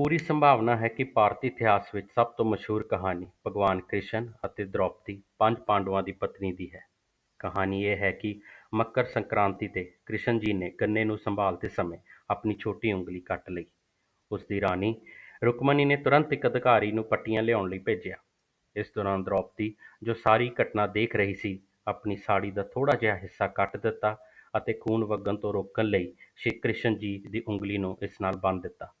ਪੂਰੀ ਸੰਭਾਵਨਾ ਹੈ ਕਿ ਭਾਰਤੀ ਇਤਿਹਾਸ ਵਿੱਚ ਸਭ ਤੋਂ ਮਸ਼ਹੂਰ ਕਹਾਣੀ ਭਗਵਾਨ ਕ੍ਰਿਸ਼ਨ ਅਤੇ ਦ੍ਰੋਪਦੀ ਪੰਜ ਪਾਂਡਵਾਂ ਦੀ ਪਤਨੀ ਦੀ ਹੈ। ਕਹਾਣੀ ਇਹ ਹੈ ਕਿ ਮਕਰ ਸੰਕ੍ਰਾਂਤੀ 'ਤੇ ਕ੍ਰਿਸ਼ਨ ਜੀ ਨੇ ਗੰਨੇ ਨੂੰ ਸੰਭਾਲਦੇ ਸਮੇਂ ਆਪਣੀ ਛੋਟੀ ਉਂਗਲੀ ਕੱਟ ਲਈ। ਉਸ ਦੀ ਰਾਣੀ ਰੁਕਮਣੀ ਨੇ ਤੁਰੰਤ ਇੱਕ ਅਧਿਕਾਰੀ ਨੂੰ ਪੱਟੀਆਂ ਲਿਆਉਣ ਲਈ ਭੇਜਿਆ। ਇਸ ਦੌਰਾਨ ਦ੍ਰੋਪਦੀ ਜੋ ਸਾਰੀ ਘਟਨਾ ਦੇਖ ਰਹੀ ਸੀ, ਆਪਣੀ ਸਾੜੀ ਦਾ ਥੋੜ੍ਹਾ ਜਿਹਾ ਹਿੱਸਾ ਕੱਟ ਦਿੱਤਾ ਅਤੇ ਖੂਨ ਵਗਣ ਤੋਂ ਰੋਕਣ ਲਈ ਸ਼੍ਰੀ ਕ੍ਰਿਸ਼ਨ ਜੀ ਦੀ ਉਂਗਲੀ ਨੂੰ ਇਸ ਨਾਲ ਬੰਨ੍ਹ ਦਿੱਤਾ।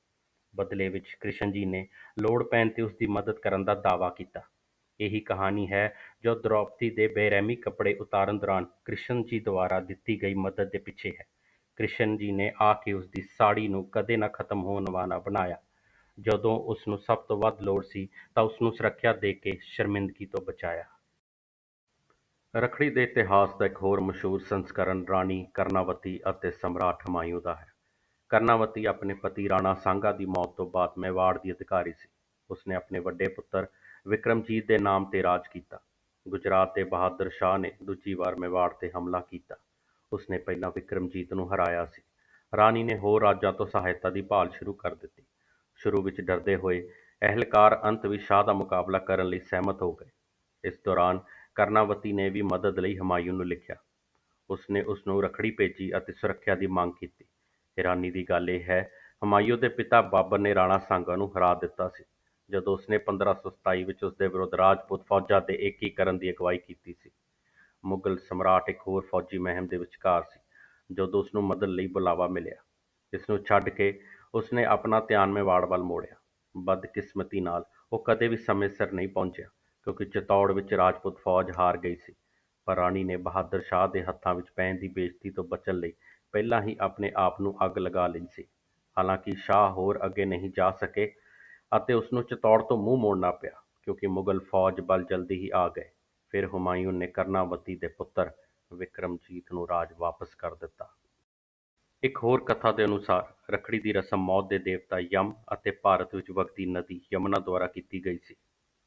ਬਦਲੇ ਵਿੱਚ ਕ੍ਰਿਸ਼ਨ ਜੀ ਨੇ ਲੋੜ ਪੈਣ 'ਤੇ ਉਸਦੀ ਮਦਦ ਕਰਨ ਦਾ ਦਾਅਵਾ ਕੀਤਾ। ਇਹੀ ਕਹਾਣੀ ਹੈ ਜੋ ਦ੍ਰੌਪਦੀ ਦੇ ਬੇਰਹਿਮੀ ਕੱਪੜੇ ਉਤਾਰਨ ਦੌਰਾਨ ਕ੍ਰਿਸ਼ਨ ਜੀ ਦੁਆਰਾ ਦਿੱਤੀ ਗਈ ਮਦਦ ਦੇ ਪਿੱਛੇ ਹੈ। ਕ੍ਰਿਸ਼ਨ ਜੀ ਨੇ ਆ ਕੇ ਉਸਦੀ ਸਾੜੀ ਨੂੰ ਕਦੇ ਨਾ ਖਤਮ ਹੋਣ ਵਾਲਾ ਬਣਾਇਆ। ਜਦੋਂ ਉਸਨੂੰ ਸਭ ਤੋਂ ਵੱਧ ਲੋੜ ਸੀ ਤਾਂ ਉਸਨੂੰ ਸੁਰੱਖਿਆ ਦੇ ਕੇ ਸ਼ਰਮਿੰਦਗੀ ਤੋਂ ਬਚਾਇਆ। ਰੱਖੜੀ ਦੇ ਇਤਿਹਾਸ ਦਾ ਇੱਕ ਹੋਰ ਮਸ਼ਹੂਰ ਸੰਸਕਰਣ ਰਾਣੀ ਕਰਨਾਵਤੀ ਅਤੇ ਸਮਰਾਟ ਹੁਮਾਯੂੰ ਦਾ ਹੈ। ਕਰਨਾਵਤੀ ਆਪਣੇ ਪਤੀ ਰਾਣਾ ਸਾਂਘਾ ਦੀ ਮੌਤ ਤੋਂ ਬਾਅਦ ਮੇਵਾੜ ਦੀ ਅਧਿਕਾਰੀ ਸੀ। ਉਸਨੇ ਆਪਣੇ ਵੱਡੇ ਪੁੱਤਰ ਵਿਕਰਮਜੀਤ ਦੇ ਨਾਮ 'ਤੇ ਰਾਜ ਕੀਤਾ। ਗੁਜਰਾਤ ਦੇ ਬਹਾਦਰ ਸ਼ਾਹ ਨੇ ਦੂਜੀ ਵਾਰ ਮੇਵਾੜ 'ਤੇ ਹਮਲਾ ਕੀਤਾ। ਉਸਨੇ ਪਹਿਲਾਂ ਵਿਕਰਮਜੀਤ ਨੂੰ ਹਰਾਇਆ ਸੀ। ਰਾਣੀ ਨੇ ਹੋਰ ਰਾਜਾਂ ਤੋਂ ਸਹਾਇਤਾ ਦੀ ਭਾਲ ਸ਼ੁਰੂ ਕਰ ਦਿੱਤੀ। ਸ਼ੁਰੂ ਵਿੱਚ ਡਰਦੇ ਹੋਏ ਅਹਿਲਕਾਰ ਅੰਤ ਵਿੱਚ ਸ਼ਾਹ ਦਾ ਮੁਕਾਬਲਾ ਕਰਨ ਲਈ ਸਹਿਮਤ ਹੋ ਗਏ। ਇਸ ਦੌਰਾਨ ਕਰਨਾਵਤੀ ਨੇ ਵੀ ਮਦਦ ਲਈ ਹੁਮਾਯੂੰ ਨੂੰ ਲਿਖਿਆ। ਉਸਨੇ ਉਸਨੂੰ ਰੱਖੜੀ ਭੇਜੀ ਅਤੇ ਸੁਰੱਖਿਆ ਦੀ ਮੰਗ ਕੀਤੀ। ਹੈਰਾਨੀ ਦੀ ਗੱਲ ਇਹ ਹੈ, ਹੁਮਾਯੂੰ ਦੇ ਪਿਤਾ ਬਾਬਰ ਨੇ ਰਾਣਾ ਸਾਂਗਾ ਨੂੰ ਹਰਾ ਦਿੱਤਾ ਸੀ, ਜਦੋਂ ਉਸਨੇ ਪੰਦਰਾਂ ਸੌ ਸਤਾਈ ਵਿੱਚ ਉਸਦੇ ਵਿਰੁੱਧ ਰਾਜਪੂਤ ਫੌਜਾਂ ਦੇ ਏਕੀਕਰਨ ਦੀ ਅਗਵਾਈ ਕੀਤੀ ਸੀ। ਮੁਗਲ ਸਮਰਾਟ ਇੱਕ ਹੋਰ ਫੌਜੀ ਮਹਿਮ ਦੇ ਵਿਚਕਾਰ ਸੀ, ਜਦੋਂ ਉਸਨੂੰ ਮਦਦ ਲਈ ਬੁਲਾਵਾ ਮਿਲਿਆ। ਇਸਨੂੰ ਛੱਡ ਕੇ ਉਸਨੇ ਆਪਣਾ ਧਿਆਨ ਮੇਵਾੜ ਵੱਲ ਮੋੜਿਆ। ਬਦਕਿਸਮਤੀ ਨਾਲ ਉਹ ਕਦੇ ਵੀ ਸਮੇਂ ਸਿਰ ਨਹੀਂ ਪਹੁੰਚਿਆ, ਕਿਉਂਕਿ ਚਿਤੌੜ ਵਿੱਚ ਰਾਜਪੂਤ ਫੌਜ ਹਾਰ ਗਈ ਸੀ। ਪਰ ਰਾਣੀ ਨੇ ਬਹਾਦਰ ਸ਼ਾਹ ਦੇ ਹੱਥਾਂ ਵਿੱਚ ਪੈਣ ਦੀ ਬੇਇੱਜ਼ਤੀ ਤੋਂ ਬਚਣ ਲਈ ਪਹਿਲਾਂ ਹੀ ਆਪਣੇ ਆਪ ਨੂੰ ਅੱਗ ਲਗਾ ਲਈ ਸੀ। ਹਾਲਾਂਕਿ ਸ਼ਾਹ ਹੋਰ ਅੱਗੇ ਨਹੀਂ ਜਾ ਸਕੇ ਅਤੇ ਉਸਨੂੰ ਚਿਤੌੜ ਤੋਂ ਮੂੰਹ ਮੋੜਨਾ ਪਿਆ, ਕਿਉਂਕਿ ਮੁਗਲ ਫੌਜ ਬਲ ਜਲਦੀ ਹੀ ਆ ਗਏ। ਫਿਰ ਹੁਮਾਯੂੰ ਨੇ ਕਰਨਾਵਤੀ ਦੇ ਪੁੱਤਰ ਵਿਕਰਮਜੀਤ ਨੂੰ ਰਾਜ ਵਾਪਸ ਕਰ ਦਿੱਤਾ। ਇੱਕ ਹੋਰ ਕਥਾ ਦੇ ਅਨੁਸਾਰ, ਰੱਖੜੀ ਦੀ ਰਸਮ ਮੌਤ ਦੇ ਦੇਵਤਾ ਯਮ ਅਤੇ ਭਾਰਤ ਵਿੱਚ ਵਗਦੀ ਨਦੀ ਯਮੁਨਾ ਦੁਆਰਾ ਕੀਤੀ ਗਈ ਸੀ।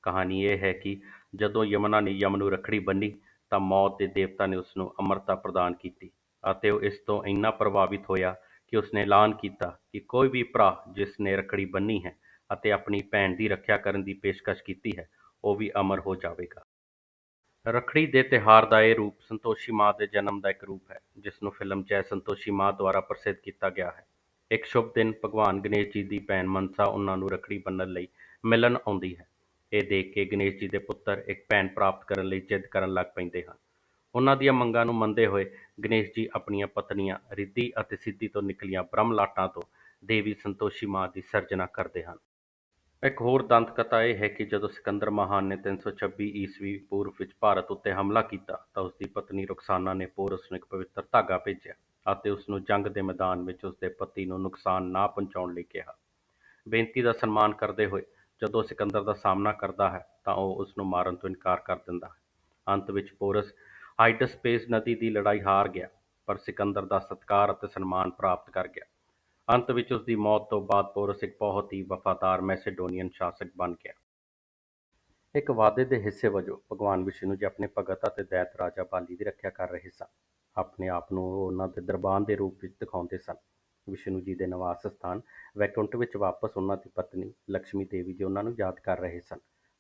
ਕਹਾਣੀ ਇਹ ਹੈ ਕਿ ਜਦੋਂ ਯਮੁਨਾ ਨੇ ਯਮ ਨੂੰ ਰੱਖੜੀ ਬੰਨ੍ਹੀ ਤਾਂ ਮੌਤ ਦੇ ਦੇਵਤਾ ਨੇ ਉਸਨੂੰ ਅਮਰਤਾ ਪ੍ਰਦਾਨ ਕੀਤੀ ਅਤੇ ਉਹ ਇਸ ਤੋਂ ਇੰਨਾ ਪ੍ਰਭਾਵਿਤ ਹੋਇਆ ਕਿ ਉਸਨੇ ਐਲਾਨ ਕੀਤਾ ਕਿ ਕੋਈ ਵੀ ਭਰਾ ਜਿਸ ਨੇ ਰੱਖੜੀ ਬੰਨ੍ਹੀ ਹੈ ਅਤੇ ਆਪਣੀ ਭੈਣ ਦੀ ਰੱਖਿਆ ਕਰਨ ਦੀ ਪੇਸ਼ਕਸ਼ ਕੀਤੀ ਹੈ, ਉਹ ਵੀ ਅਮਰ ਹੋ ਜਾਵੇਗਾ। ਰੱਖੜੀ ਦੇ ਤਿਉਹਾਰ ਦਾ ਇਹ ਰੂਪ ਸੰਤੋਸ਼ੀ ਮਾਂ ਦੇ ਜਨਮ ਦਾ ਇੱਕ ਰੂਪ ਹੈ, ਜਿਸ ਨੂੰ ਫਿਲਮ ਜੈ ਸੰਤੋਸ਼ੀ ਮਾਂ ਦੁਆਰਾ ਪ੍ਰਸਿੱਧ ਕੀਤਾ ਗਿਆ ਹੈ। ਇੱਕ ਸ਼ੁਭ ਦਿਨ ਭਗਵਾਨ ਗਣੇਸ਼ ਜੀ ਦੀ ਭੈਣ ਮਨਸਾ ਉਨ੍ਹਾਂ ਨੂੰ ਰੱਖੜੀ ਬੰਨ੍ਹਣ ਲਈ ਮਿਲਣ ਆਉਂਦੀ ਹੈ। ਇਹ ਦੇਖ ਕੇ ਗਣੇਸ਼ ਜੀ ਦੇ ਪੁੱਤਰ ਇੱਕ ਭੈਣ ਪ੍ਰਾਪਤ ਕਰਨ ਲਈ ਜਿੱਦ ਕਰਨ ਲੱਗ ਪੈਂਦੇ ਹਨ। ਉਨ੍ਹਾਂ ਦੀਆਂ ਮੰਗਾਂ ਨੂੰ ਮੰਨਦੇ ਹੋਏ ਗਣੇਸ਼ ਜੀ ਆਪਣੀਆਂ ਪਤਨੀਆਂ ਰਿੱਧੀ ਅਤੇ ਸਿੱਧੀ ਤੋਂ ਨਿਕਲੀਆਂ ਬ੍ਰਹਮ-ਲਾਟਾਂ ਤੋਂ ਦੇਵੀ ਸੰਤੋਸ਼ੀ ਮਾਂ ਦੀ ਸਿਰਜਣਾ ਕਰਦੇ ਹਨ। ਇੱਕ ਹੋਰ ਦੰਤ ਕਥਾ ਇਹ ਹੈ ਕਿ ਜਦੋਂ ਸਿਕੰਦਰ ਮਹਾਨ ਨੇ ਤਿੰਨ ਸੌ ਛੱਬੀ ਈਸਵੀ ਪੂਰਵ ਵਿੱਚ ਭਾਰਤ ਉੱਤੇ ਹਮਲਾ ਕੀਤਾ ਤਾਂ ਉਸ ਦੀ ਪਤਨੀ ਰੁਖਸਾਨਾ ਨੇ ਪੋਰਸ ਨੂੰ ਇੱਕ ਪਵਿੱਤਰ ਧਾਗਾ ਭੇਜਿਆ ਅਤੇ ਉਸ ਨੂੰ ਜੰਗ ਦੇ ਮੈਦਾਨ ਵਿੱਚ ਉਸ ਦੇ ਪਤੀ ਨੂੰ ਨੁਕਸਾਨ ਨਾ ਪਹੁੰਚਾਉਣ ਲਈ ਕਿਹਾ। ਬੇਨਤੀ ਦਾ ਸਨਮਾਨ ਕਰਦੇ ਹੋਏ ਜਦੋਂ ਉਹ ਸਿਕੰਦਰ ਦਾ ਸਾਹਮਣਾ ਕਰਦਾ ਹੈ ਤਾਂ ਉਹ ਉਸ ਨੂੰ ਮਾਰਨ ਤੋਂ ਇਨਕਾਰ ਕਰ ਦਿੰਦਾ ਹੈ। ਅੰਤ ਵਿੱਚ ਪੋਰਸ ਹਾਈਡਸਪੇਸ ਨਦੀ ਦੀ ਲੜਾਈ ਹਾਰ ਗਿਆ, ਪਰ ਸਿਕੰਦਰ ਦਾ ਸਤਿਕਾਰ ਅਤੇ ਸਨਮਾਨ ਪ੍ਰਾਪਤ ਕਰ ਗਿਆ। ਅੰਤ ਵਿੱਚ ਉਸ ਦੀ ਮੌਤ ਤੋਂ ਬਾਅਦ ਪੋਰਸ ਇੱਕ ਬਹੁਤ ਹੀ ਵਫ਼ਾਦਾਰ ਮੈਸੇਡੋਨੀਅਨ ਸ਼ਾਸਕ ਬਣ ਗਿਆ। ਇੱਕ ਵਾਅਦੇ ਦੇ ਹਿੱਸੇ ਵਜੋਂ ਭਗਵਾਨ ਵਿਸ਼ਨੂੰ ਜੀ ਆਪਣੇ ਭਗਤ ਅਤੇ ਦੈਤ ਰਾਜਾ ਬਾਲੀ ਦੀ ਰੱਖਿਆ ਕਰ ਰਹੇ ਸਨ। ਆਪਣੇ ਆਪ ਨੂੰ ਉਹ ਉਨ੍ਹਾਂ ਦੇ ਦਰਬਾਨ ਦੇ ਰੂਪ ਵਿੱਚ ਦਿਖਾਉਂਦੇ ਸਨ। ਵਿਸ਼ਨੂੰ ਜੀ ਦੇ ਨਿਵਾਸ ਸਥਾਨ ਵੈਕੁੰਠ ਵਿੱਚ ਵਾਪਸ ਉਨ੍ਹਾਂ ਦੀ ਪਤਨੀ ਲਕਸ਼ਮੀ ਦੇਵੀ ਜੀ ਉਨ੍ਹਾਂ ਨੂੰ ਯਾਦ ਕਰ ਰਹੇ ਸਨ।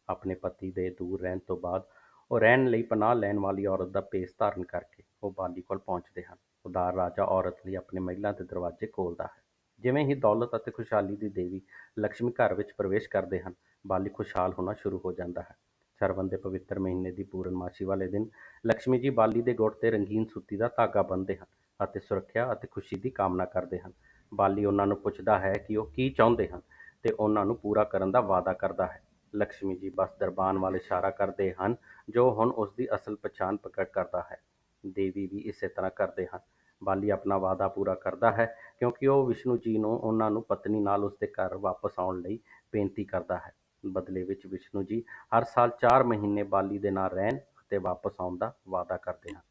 ਆਪਣੇ ਪਤੀ ਦੇ ਦੂਰ ਰਹਿਣ ਤੋਂ ਬਾਅਦ ਉਹ ਰਹਿਣ ਲਈ ਪਨਾਹ ਲੈਣ ਵਾਲੀ ਔਰਤ ਦਾ ਭੇਸ ਧਾਰਨ ਕਰਕੇ ਉਹ ਬਾਲੀ ਕੋਲ ਪਹੁੰਚਦੇ ਹਨ। ਉਦਾਰ ਰਾਜਾ ਔਰਤ ਲਈ ਆਪਣੇ ਮਹਿਲਾਂ ਦੇ ਦਰਵਾਜ਼ੇ ਖੋਲ੍ਹਦਾ ਹੈ। ਜਿਵੇਂ ਹੀ ਦੌਲਤ ਅਤੇ ਖੁਸ਼ਹਾਲੀ ਦੀ ਦੇਵੀ ਲਕਸ਼ਮੀ ਘਰ ਵਿੱਚ ਪ੍ਰਵੇਸ਼ ਕਰਦੇ ਹਨ, ਬਾਲੀ ਖੁਸ਼ਹਾਲ ਹੋਣਾ ਸ਼ੁਰੂ ਹੋ ਜਾਂਦਾ ਹੈ। ਸਰਵਣ ਦੇ ਪਵਿੱਤਰ ਮਹੀਨੇ ਦੀ ਪੂਰਨਮਾਸ਼ੀ ਵਾਲੇ ਦਿਨ ਲਕਸ਼ਮੀ ਜੀ ਬਾਲੀ ਦੇ ਗੁੱਟ 'ਤੇ ਰੰਗੀਨ ਸੁੱਤੀ ਦਾ ਧਾਗਾ ਬੰਨ੍ਹਦੇ ਹਨ ਅਤੇ ਸੁਰੱਖਿਆ ਅਤੇ ਖੁਸ਼ੀ ਦੀ ਕਾਮਨਾ ਕਰਦੇ ਹਨ। ਬਾਲੀ ਉਹਨਾਂ ਨੂੰ ਪੁੱਛਦਾ ਹੈ ਕਿ ਉਹ ਕੀ ਚਾਹੁੰਦੇ ਹਨ ਤੇ ਉਹਨਾਂ ਨੂੰ ਪੂਰਾ ਕਰਨ ਦਾ ਵਾਅਦਾ ਕਰਦਾ ਹੈ। ਲਕਸ਼ਮੀ ਜੀ ਬਸ ਦਰਬਾਨ ਵੱਲ ਇਸ਼ਾਰਾ ਕਰਦੇ ਹਨ, ਜੋ ਹੁਣ ਉਸ ਦੀ ਅਸਲ ਪਛਾਣ ਪ੍ਰਗਟ ਕਰਦਾ ਹੈ। ਦੇਵੀ ਵੀ ਇਸੇ ਤਰ੍ਹਾਂ ਕਰਦੇ ਹਨ। ਬਾਲੀ ਆਪਣਾ ਵਾਅਦਾ ਪੂਰਾ ਕਰਦਾ ਹੈ, ਕਿਉਂਕਿ ਉਹ ਵਿਸ਼ਨੂੰ ਜੀ ਨੂੰ ਉਹਨਾਂ ਨੂੰ ਪਤਨੀ ਨਾਲ ਉਸ ਦੇ ਘਰ ਵਾਪਸ ਆਉਣ ਲਈ ਬੇਨਤੀ ਕਰਦਾ ਹੈ। ਬਦਲੇ ਵਿੱਚ ਵਿਸ਼ਨੂੰ ਜੀ ਹਰ ਸਾਲ ਚਾਰ ਮਹੀਨੇ ਬਾਲੀ ਦੇ ਨਾਲ ਰਹਿਣ ਅਤੇ ਵਾਪਸ ਆਉਣ ਦਾ ਵਾਅਦਾ ਕਰਦੇ ਹਨ।